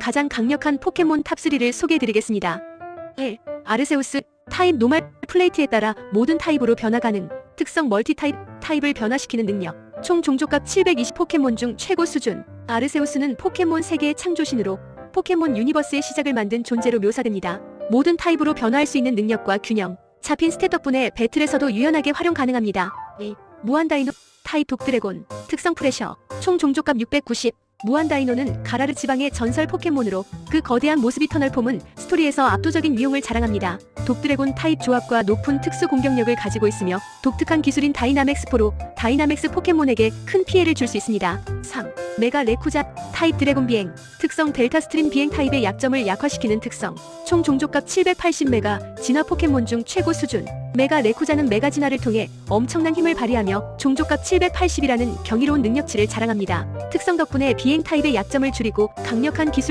가장 강력한 포켓몬 탑3를 소개해드리겠습니다. 1. 아르세우스 타입 노말 플레이트에 따라 모든 타입으로 변화 가능 특성 멀티 타입 타입을 변화시키는 능력 총 종족값 720 포켓몬 중 최고 수준 아르세우스는 포켓몬 세계의 창조신으로 포켓몬 유니버스의 시작을 만든 존재로 묘사됩니다. 모든 타입으로 변화할 수 있는 능력과 균형 잡힌 스탯 덕분에 배틀에서도 유연하게 활용 가능합니다. 2. 무한 다이노 타입 독드래곤 특성 프레셔 총 종족값 690 무한 다이노는 가라르 지방의 전설 포켓몬으로 그 거대한 모습이 터널폼은 스토리에서 압도적인 위용을 자랑합니다. 독드래곤 타입 조합과 높은 특수 공격력을 가지고 있으며 독특한 기술인 다이나맥스포로 다이나맥스 포켓몬에게 큰 피해를 줄 수 있습니다. 3. 메가 레쿠자 타입 드래곤 비행 특성 델타 스트림 비행 타입의 약점을 약화시키는 특성 총 종족값 780메가 진화 포켓몬 중 최고 수준 메가 레쿠자는 메가 진화를 통해 엄청난 힘을 발휘하며 종족값 780이라는 경이로운 능력치를 자랑합니다. 특성 덕분에 비행 타입의 약점을 줄이고 강력한 기술